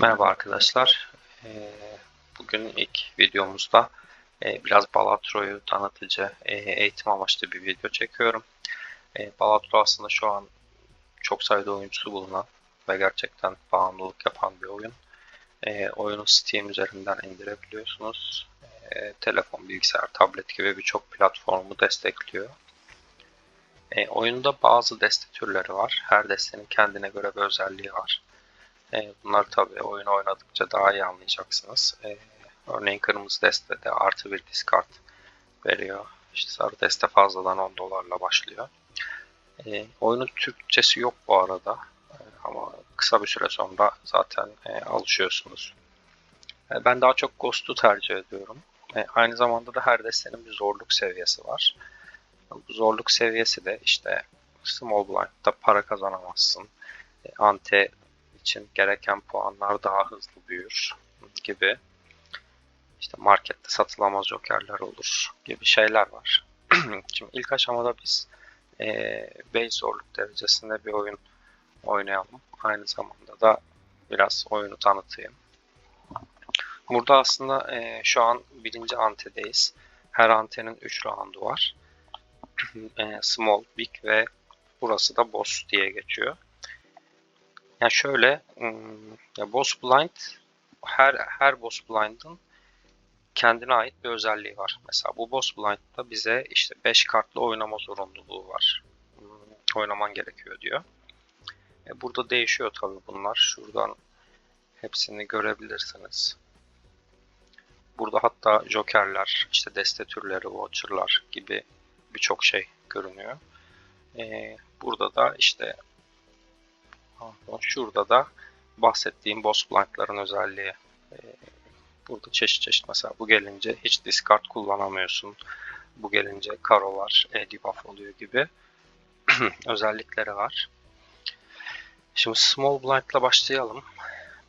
Merhaba arkadaşlar. Ee, Bugün ilk videomuzda e, biraz Balatro'yu tanıtıcı, e, eğitim amaçlı bir video çekiyorum. E, Balatro aslında şu an çok sayıda oyuncusu bulunan ve gerçekten bağımlılık yapan bir oyun. Oyunu Steam üzerinden indirebiliyorsunuz. Telefon, bilgisayar, tablet gibi birçok platformu destekliyor. Oyunda bazı deste türleri var. Her destenin kendine göre bir özelliği var. E, bunları tabii oyun oynadıkça daha iyi anlayacaksınız. E, örneğin kırmızı destede artı bir discard veriyor. İşte sarı deste fazladan 10 dolarla başlıyor. E, oyunun Türkçesi yok bu arada. E, ama kısa bir süre sonra zaten e, alışıyorsunuz. E, ben daha çok Ghost'u tercih ediyorum. E, aynı zamanda da her destenin bir zorluk seviyesi var. Bu zorluk seviyesi de işte Small Blind'da para kazanamazsın. E, ante için gereken puanlar daha hızlı büyür gibi. İşte markette satılamaz jokerler olur gibi şeyler var. Şimdi ilk aşamada biz e, base zorluk derecesinde bir oyun oynayalım. Aynı zamanda da biraz oyunu tanıtayım. Burada aslında e, şu an birinci antedeyiz. Her antenin 3 roundu var. e, small, big ve burası da boss diye geçiyor. Yani şöyle, ya boss blind her her boss blind'ın kendine ait bir özelliği var. Mesela bu boss blind'da bize işte 5 kartlı oynama zorunluluğu var. Oynaman gerekiyor diyor. E burada değişiyor tabi bunlar. Şuradan hepsini görebilirsiniz. Burada hatta jokerler, işte deste türleri, voucherlar gibi birçok şey görünüyor. E, burada da işte Şurada da bahsettiğim boss blankların özelliği. Ee, burada çeşit çeşit mesela bu gelince hiç discard kullanamıyorsun. Bu gelince karo var, e, debuff oluyor gibi özellikleri var. Şimdi small blind'la başlayalım.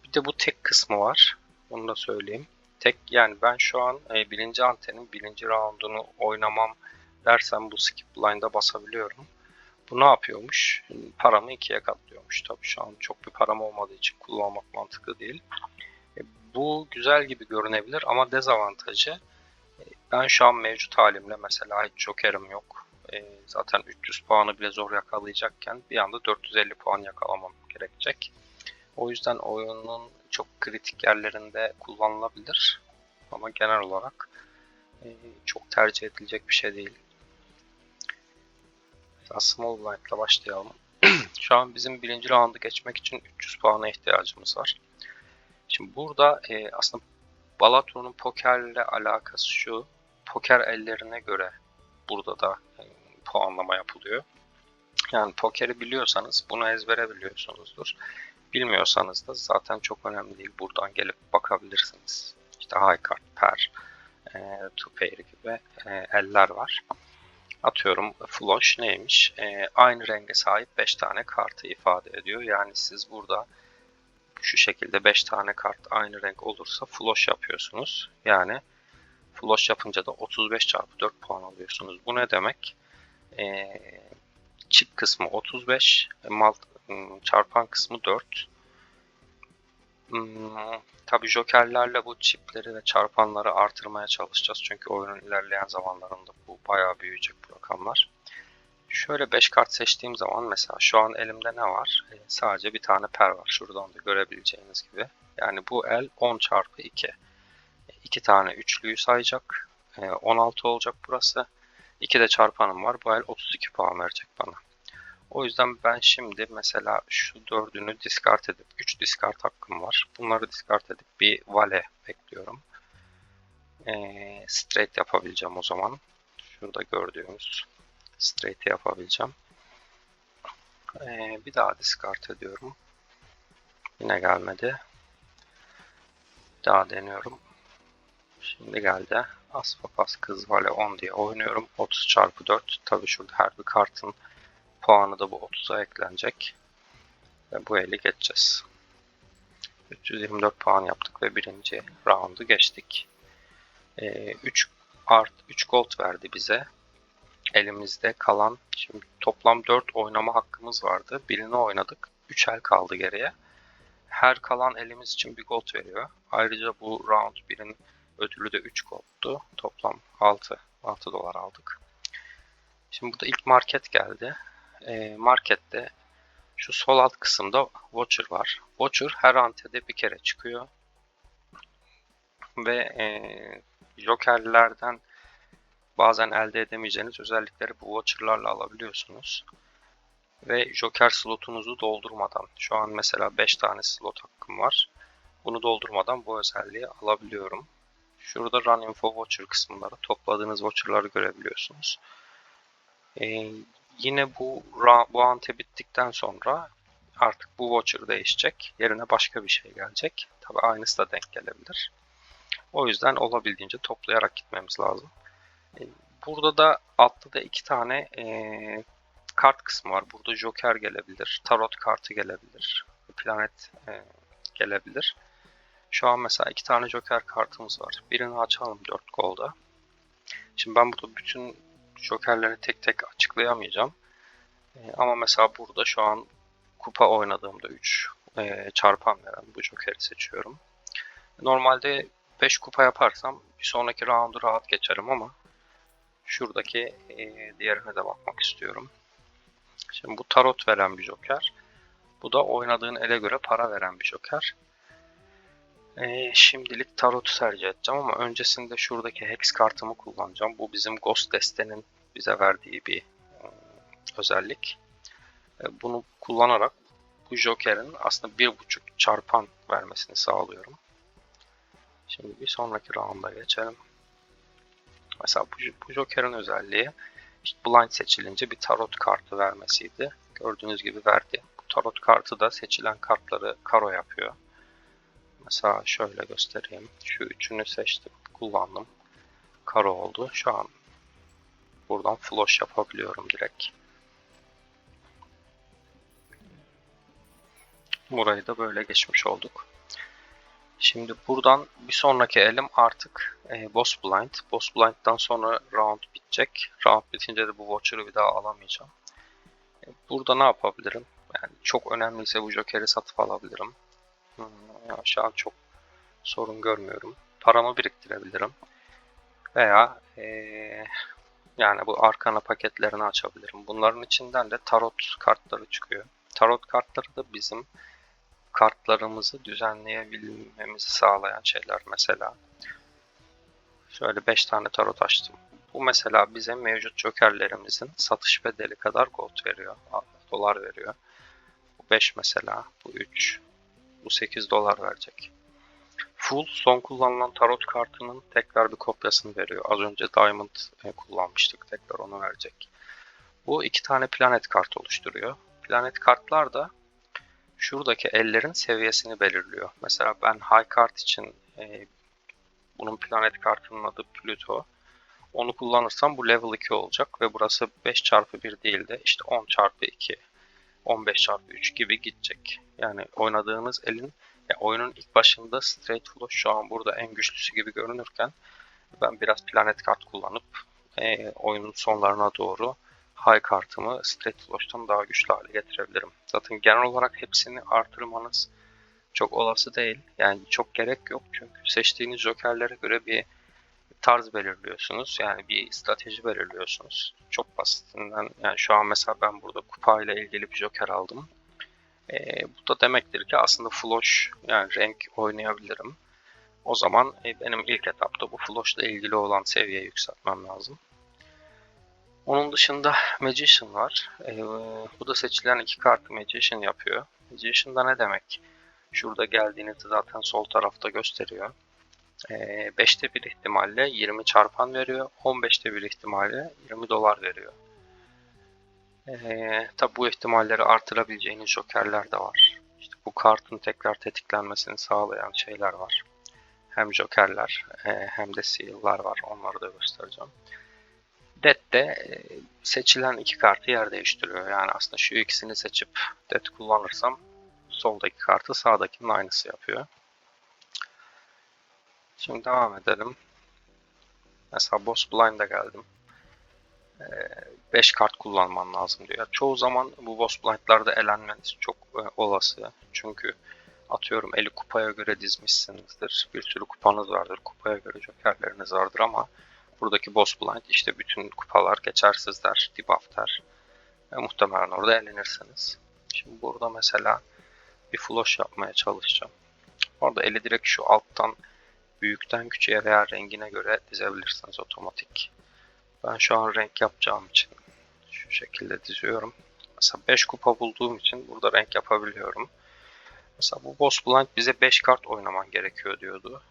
Bir de bu tek kısmı var. Onu da söyleyeyim. Tek yani ben şu an e, birinci antenin birinci roundunu oynamam dersem bu skip blind'a basabiliyorum. Bu ne yapıyormuş? Paramı ikiye katlıyormuş. Tabii şu an çok bir param olmadığı için kullanmak mantıklı değil. E, bu güzel gibi görünebilir ama dezavantajı e, ben şu an mevcut halimle mesela hiç jokerim yok. E, zaten 300 puanı bile zor yakalayacakken bir anda 450 puan yakalamam gerekecek. O yüzden oyunun çok kritik yerlerinde kullanılabilir. Ama genel olarak çok tercih edilecek bir şey değil. Small Blind'la başlayalım. Şu an bizim birinci roundu geçmek için 300 puana ihtiyacımız var. Şimdi burada e, aslında Balatro'nun pokerle alakası şu. Poker ellerine göre burada da e, puanlama yapılıyor. Yani pokeri biliyorsanız bunu ezbere biliyorsunuzdur. Bilmiyorsanız da zaten çok önemli değil. Buradan gelip bakabilirsiniz. İşte high card, pair, e, two pair gibi e, eller var. Atıyorum flush neymiş? E, aynı renge sahip 5 tane kartı ifade ediyor. Yani siz burada şu şekilde 5 tane kart aynı renk olursa flush yapıyorsunuz. Yani flush yapınca da 35 çarpı 4 puan alıyorsunuz. Bu ne demek? E, çip kısmı 35, mal, çarpan kısmı 4. Hmm, Tabi jokerlerle bu çipleri ve çarpanları artırmaya çalışacağız. Çünkü oyunun ilerleyen zamanlarında bu bayağı büyüyecek bu rakamlar. Şöyle 5 kart seçtiğim zaman mesela şu an elimde ne var? Ee, sadece bir tane per var. Şuradan da görebileceğiniz gibi. Yani bu el 10 çarpı 2. 2 tane üçlüyü sayacak. Ee, 16 olacak burası. 2 de çarpanım var. Bu el 32 puan verecek bana. O yüzden ben şimdi mesela şu dördünü discard edip 3 discard hakkım var. Bunları discard edip bir vale bekliyorum. Ee, straight yapabileceğim o zaman. Şurada gördüğümüz straight yapabileceğim. Ee, bir daha discard ediyorum. Yine gelmedi. Bir daha deniyorum. Şimdi geldi. As papas kız vale 10 diye oynuyorum. 30 çarpı 4. Tabi şurada her bir kartın puanı da bu 30'a eklenecek. Ve bu eli geçeceğiz. 324 puan yaptık ve birinci roundu geçtik. Ee, 3 art 3 gold verdi bize. Elimizde kalan şimdi toplam 4 oynama hakkımız vardı. Birini oynadık. 3 el kaldı geriye. her kalan elimiz için bir gold veriyor. Ayrıca bu round 1'in ödülü de 3 gold'tu. Toplam 6, 6 dolar aldık. Şimdi burada ilk market geldi. E, markette şu sol alt kısımda Watcher var. Watcher her antede bir kere çıkıyor. Ve e, Joker'lerden bazen elde edemeyeceğiniz özellikleri bu Watcher'larla alabiliyorsunuz. Ve Joker slotunuzu doldurmadan, şu an mesela 5 tane slot hakkım var. Bunu doldurmadan bu özelliği alabiliyorum. Şurada Run Info Watcher kısımları, topladığınız Watcher'ları görebiliyorsunuz. Ee, yine bu bu ante bittikten sonra artık bu Watcher değişecek. Yerine başka bir şey gelecek. Tabi aynısı da denk gelebilir. O yüzden olabildiğince toplayarak gitmemiz lazım. Ee, burada da altta da iki tane ee, kart kısmı var. Burada Joker gelebilir, Tarot kartı gelebilir, Planet e, gelebilir. Şu an mesela iki tane Joker kartımız var. Birini açalım 4 golda. Şimdi ben burada bütün Jokerleri tek tek açıklayamayacağım. E, ama mesela burada şu an kupa oynadığımda 3 e, çarpan veren bu Joker'i seçiyorum. Normalde 5 kupa yaparsam bir sonraki roundu rahat geçerim ama şuradaki e, diğerine de bakmak istiyorum. Şimdi bu tarot veren bir joker. Bu da oynadığın ele göre para veren bir joker. Ee, şimdilik tarotu tercih edeceğim ama öncesinde şuradaki hex kartımı kullanacağım. Bu bizim Ghost destenin bize verdiği bir e, özellik. E, bunu kullanarak bu jokerin aslında bir buçuk çarpan vermesini sağlıyorum. Şimdi bir sonraki rounda geçelim. Mesela bu, bu jokerin özelliği işte blind seçilince bir tarot kartı vermesiydi. Gördüğünüz gibi verdi. Bu tarot kartı da seçilen kartları karo yapıyor. Mesela şöyle göstereyim. Şu üçünü seçtim, kullandım. Karo oldu. Şu an buradan flush yapabiliyorum direkt. Burayı da böyle geçmiş olduk. Şimdi buradan bir sonraki elim artık e, Boss Blind. Boss Blind'dan sonra round bitecek. Round bitince de bu Watcher'ı bir daha alamayacağım. E, burada ne yapabilirim? Yani çok önemliyse bu Joker'i satıp alabilirim. Ya şu an çok sorun görmüyorum. Paramı biriktirebilirim. Veya e, yani bu arkana paketlerini açabilirim. Bunların içinden de tarot kartları çıkıyor. Tarot kartları da bizim kartlarımızı düzenleyebilmemizi sağlayan şeyler mesela. Şöyle 5 tane tarot açtım. Bu mesela bize mevcut jokerlerimizin satış bedeli kadar gold veriyor. Dolar veriyor. Bu 5 mesela. Bu 3. Bu 8 dolar verecek. Full son kullanılan tarot kartının tekrar bir kopyasını veriyor. Az önce Diamond e, kullanmıştık. Tekrar onu verecek. Bu iki tane planet kart oluşturuyor. Planet kartlar da şuradaki ellerin seviyesini belirliyor. Mesela ben high kart için e, bunun planet kartının adı Pluto. Onu kullanırsam bu level 2 olacak ve burası 5 çarpı 1 değil de işte 10 çarpı 2, 15 çarpı 3 gibi gidecek. Yani oynadığınız elin ya oyunun ilk başında straight flush şu an burada en güçlüsü gibi görünürken ben biraz planet kart kullanıp e, oyunun sonlarına doğru high kartımı straight flush'tan daha güçlü hale getirebilirim. Zaten genel olarak hepsini artırmanız çok olası değil. Yani çok gerek yok çünkü seçtiğiniz jokerlere göre bir tarz belirliyorsunuz. Yani bir strateji belirliyorsunuz. Çok basitinden yani şu an mesela ben burada kupa ile ilgili bir joker aldım. E, bu da demektir ki aslında flush yani renk oynayabilirim. O zaman e, benim ilk etapta bu flush ile ilgili olan seviyeyi yükseltmem lazım. Onun dışında Magician var. E, bu da seçilen iki kartı Magician yapıyor. Magician da ne demek? Şurada geldiğinizde zaten sol tarafta gösteriyor. E, 5'te bir ihtimalle 20 çarpan veriyor. 15'te bir ihtimalle 20 dolar veriyor. E, tabi bu ihtimalleri artırabileceğiniz jokerler de var. İşte bu kartın tekrar tetiklenmesini sağlayan şeyler var. Hem jokerler e, hem de seal'lar var. Onları da göstereceğim. Dead de e, seçilen iki kartı yer değiştiriyor. Yani aslında şu ikisini seçip Dead kullanırsam soldaki kartı sağdakinin aynısı yapıyor. Şimdi devam edelim. Mesela Boss Blind'a geldim. 5 ee, kart kullanman lazım diyor. Çoğu zaman bu Boss Blind'larda elenmeniz çok e, olası. Çünkü atıyorum 50 kupaya göre dizmişsinizdir. Bir sürü kupanız vardır. Kupaya göre jokerleriniz vardır ama buradaki boss blind işte bütün kupalar geçersiz der, debuff der. E, muhtemelen orada elenirsiniz. Şimdi burada mesela bir flush yapmaya çalışacağım. Orada eli direkt şu alttan büyükten küçüğe veya rengine göre dizebilirsiniz otomatik. Ben şu an renk yapacağım için şu şekilde diziyorum. Mesela 5 kupa bulduğum için burada renk yapabiliyorum. Mesela bu boss blind bize 5 kart oynaman gerekiyor diyordu.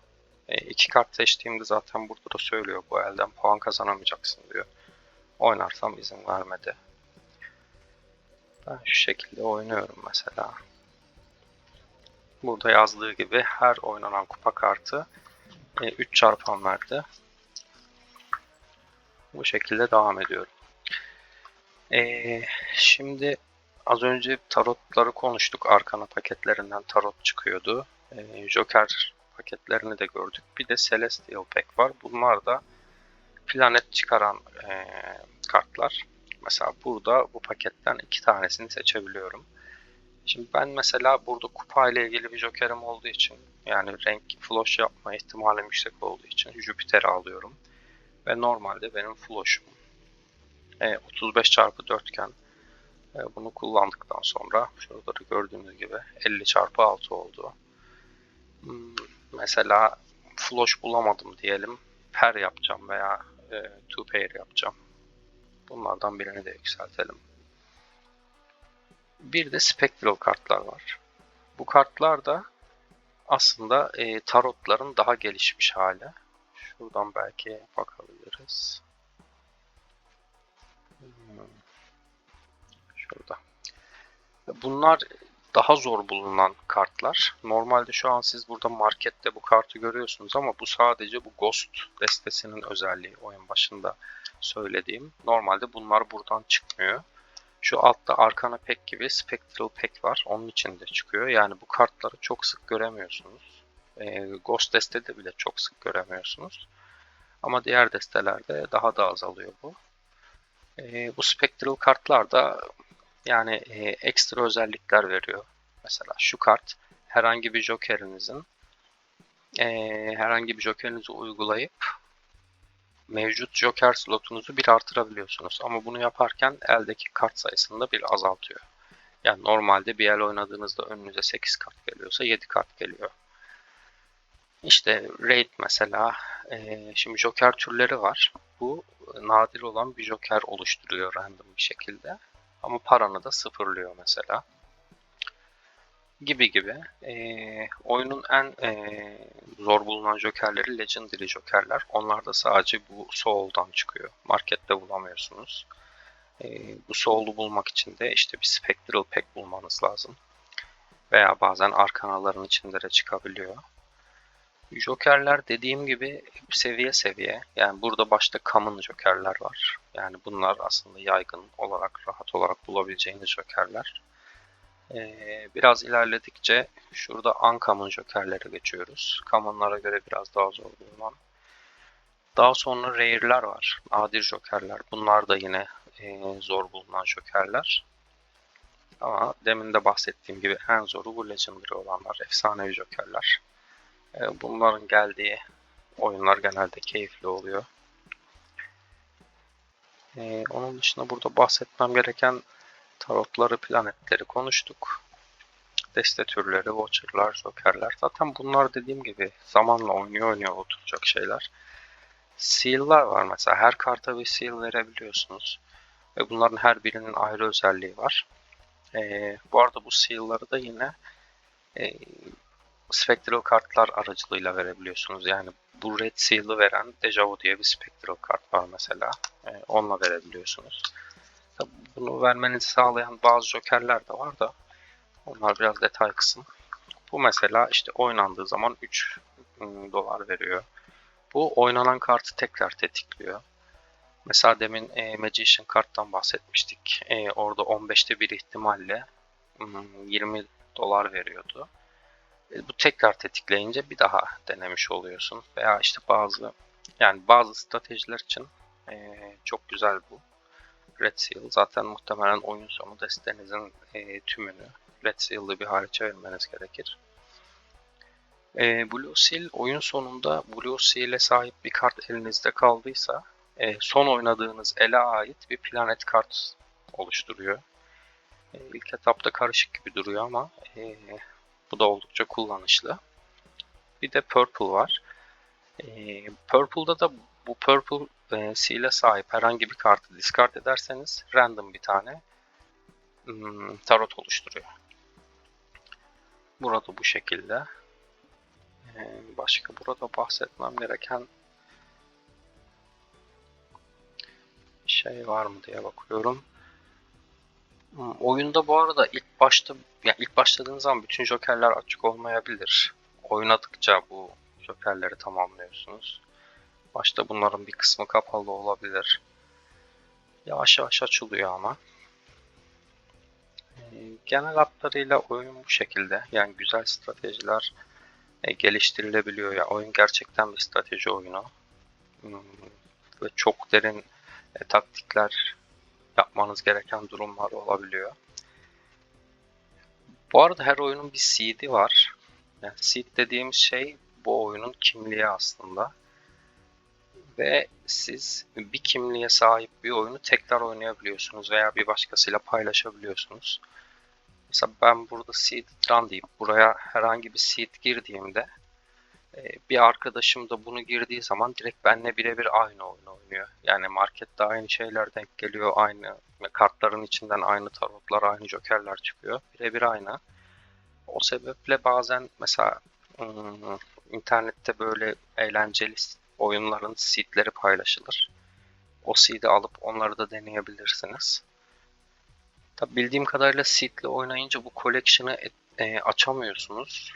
2 kart seçtiğimde zaten burada da söylüyor bu elden puan kazanamayacaksın diyor. Oynarsam izin vermedi. Ben şu şekilde oynuyorum mesela. Burada yazdığı gibi her oynanan kupa kartı 3 çarpan verdi. Bu şekilde devam ediyorum. Ee, şimdi az önce tarotları konuştuk. Arkana paketlerinden tarot çıkıyordu. Ee, Joker paketlerini de gördük. Bir de Celestial Pack var. Bunlar da planet çıkaran e, kartlar. Mesela burada bu paketten iki tanesini seçebiliyorum. Şimdi ben mesela burada kupa ile ilgili bir jokerim olduğu için yani renk flush yapma ihtimalim yüksek olduğu için Jüpiter'i alıyorum. Ve normalde benim flush'um e, 35 çarpı 4 iken e, bunu kullandıktan sonra şurada da gördüğünüz gibi 50 çarpı 6 oldu. Hmm, mesela flush bulamadım diyelim. Per yapacağım veya e, two pair yapacağım. Bunlardan birini de yükseltelim. Bir de spectral kartlar var. Bu kartlar da aslında e, tarotların daha gelişmiş hali. Şuradan belki bakabiliriz. Hmm. Şurada. Bunlar daha zor bulunan kartlar. Normalde şu an siz burada markette bu kartı görüyorsunuz ama bu sadece bu Ghost destesinin özelliği oyun başında söylediğim. Normalde bunlar buradan çıkmıyor. Şu altta Arkana Pack gibi Spectral Pack var. Onun içinde çıkıyor. Yani bu kartları çok sık göremiyorsunuz. E, Ghost destede bile çok sık göremiyorsunuz. Ama diğer destelerde daha da azalıyor bu. E, bu Spectral kartlar da yani e, ekstra özellikler veriyor. Mesela şu kart herhangi bir jokerinizin e, herhangi bir jokerinizi uygulayıp mevcut joker slotunuzu bir artırabiliyorsunuz. Ama bunu yaparken eldeki kart sayısını da bir azaltıyor. Yani normalde bir el oynadığınızda önünüze 8 kart geliyorsa 7 kart geliyor. İşte raid mesela. E, şimdi joker türleri var. Bu nadir olan bir joker oluşturuyor random bir şekilde. Ama paranı da sıfırlıyor mesela. Gibi gibi. E, oyunun en e, zor bulunan jokerleri Legendary jokerler. Onlar da sadece bu Soul'dan çıkıyor. Markette bulamıyorsunuz. E, bu Soul'u bulmak için de işte bir Spectral Pack bulmanız lazım. Veya bazen arkanaların içinde de çıkabiliyor. Jokerler dediğim gibi seviye seviye. Yani burada başta common jokerler var. Yani bunlar aslında yaygın olarak, rahat olarak bulabileceğiniz jokerler. Ee, biraz ilerledikçe şurada uncommon jokerlere geçiyoruz. Common'lara göre biraz daha zor bulunan. Daha sonra rare'ler var. Adir jokerler. Bunlar da yine e, zor bulunan jokerler. Ama demin de bahsettiğim gibi en zoru bu legendary olanlar. Efsanevi jokerler. E, bunların geldiği oyunlar genelde keyifli oluyor. Ee, onun dışında burada bahsetmem gereken tarotları, planetleri konuştuk. Deste türleri, watcher'lar, joker'ler. Zaten bunlar dediğim gibi zamanla oynuyor oynuyor oturacak şeyler. Seal'lar var mesela. Her karta bir seal verebiliyorsunuz. Ve bunların her birinin ayrı özelliği var. Ee, bu arada bu seal'ları da yine e, spectral kartlar aracılığıyla verebiliyorsunuz. Yani bu Red Seal'ı veren Deja Vu diye bir spectral kart var mesela. E, onunla verebiliyorsunuz. Tabii bunu vermenizi sağlayan bazı jokerler de var da onlar biraz detay kısım. Bu mesela işte oynandığı zaman 3 ıı, dolar veriyor. Bu oynanan kartı tekrar tetikliyor. Mesela demin e, Magician karttan bahsetmiştik. E, orada 15'te bir ihtimalle 20 dolar veriyordu. E, bu tekrar tetikleyince bir daha denemiş oluyorsun. Veya işte bazı yani bazı stratejiler için e, çok güzel bu. Red Seal zaten muhtemelen oyun sonu destenizin e, tümünü Red Seal'lı bir hale çevirmeniz gerekir. E, Blue Seal oyun sonunda Blue Seal'e sahip bir kart elinizde kaldıysa e, son oynadığınız ele ait bir planet kart oluşturuyor. E, ilk etapta karışık gibi duruyor ama e, bu da oldukça kullanışlı. Bir de Purple var. E, Purple'da da bu Purple e, Seal'e sahip herhangi bir kartı discard ederseniz random bir tane hmm, tarot oluşturuyor. Burada bu şekilde. Ee, başka burada bahsetmem gereken şey var mı diye bakıyorum. Hmm, Oyunda bu arada ilk başta yani ilk başladığınız zaman bütün jokerler açık olmayabilir. Oynadıkça bu jokerleri tamamlıyorsunuz. Başta bunların bir kısmı kapalı olabilir. Yavaş yavaş açılıyor ama. Ee, Genel hatlarıyla oyun bu şekilde. Yani güzel stratejiler e, geliştirilebiliyor. Ya oyun gerçekten bir strateji oyunu. Hmm, Ve çok derin e, taktikler yapmanız gereken durumlar olabiliyor. Bu arada her oyunun bir seed'i var. Yani seed dediğimiz şey bu oyunun kimliği aslında. Ve siz bir kimliğe sahip bir oyunu tekrar oynayabiliyorsunuz veya bir başkasıyla paylaşabiliyorsunuz. Mesela ben burada seed run deyip buraya herhangi bir seed girdiğimde bir arkadaşım da bunu girdiği zaman direkt benimle birebir aynı oyun oynuyor. Yani markette aynı şeyler denk geliyor, aynı kartların içinden aynı tarotlar, aynı jokerler çıkıyor. Birebir aynı. O sebeple bazen mesela ım, internette böyle eğlenceli oyunların seedleri paylaşılır. O seed'i alıp onları da deneyebilirsiniz. Tabi bildiğim kadarıyla seed'le oynayınca bu collection'ı e, açamıyorsunuz.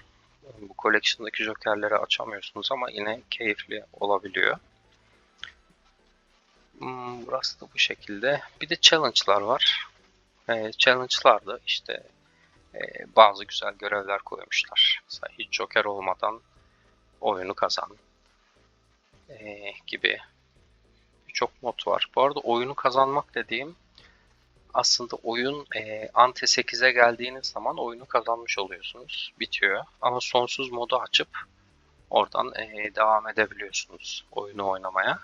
Bu collection'daki jokerleri açamıyorsunuz ama yine keyifli olabiliyor. Hmm, burası da bu şekilde. Bir de challenge'lar var. E, challenge'larda işte e, bazı güzel görevler koymuşlar. Mesela hiç joker olmadan oyunu kazan e, gibi birçok mod var. Bu arada oyunu kazanmak dediğim aslında oyun e, ante 8'e geldiğiniz zaman oyunu kazanmış oluyorsunuz. Bitiyor. Ama sonsuz modu açıp oradan e, devam edebiliyorsunuz oyunu oynamaya.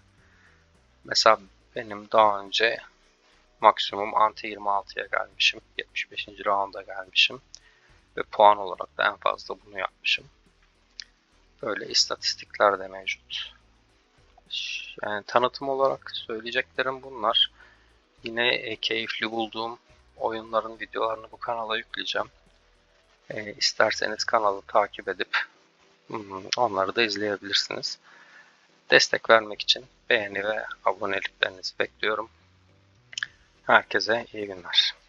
Mesela benim daha önce maksimum ante 26'ya gelmişim. 75. rounda gelmişim. Ve puan olarak da en fazla bunu yapmışım. Böyle istatistikler de mevcut. Yani tanıtım olarak söyleyeceklerim bunlar. Yine e, keyifli bulduğum oyunların videolarını bu kanala yükleyeceğim. E, isterseniz kanalı takip edip onları da izleyebilirsiniz. Destek vermek için beğeni ve aboneliklerinizi bekliyorum. Herkese iyi günler.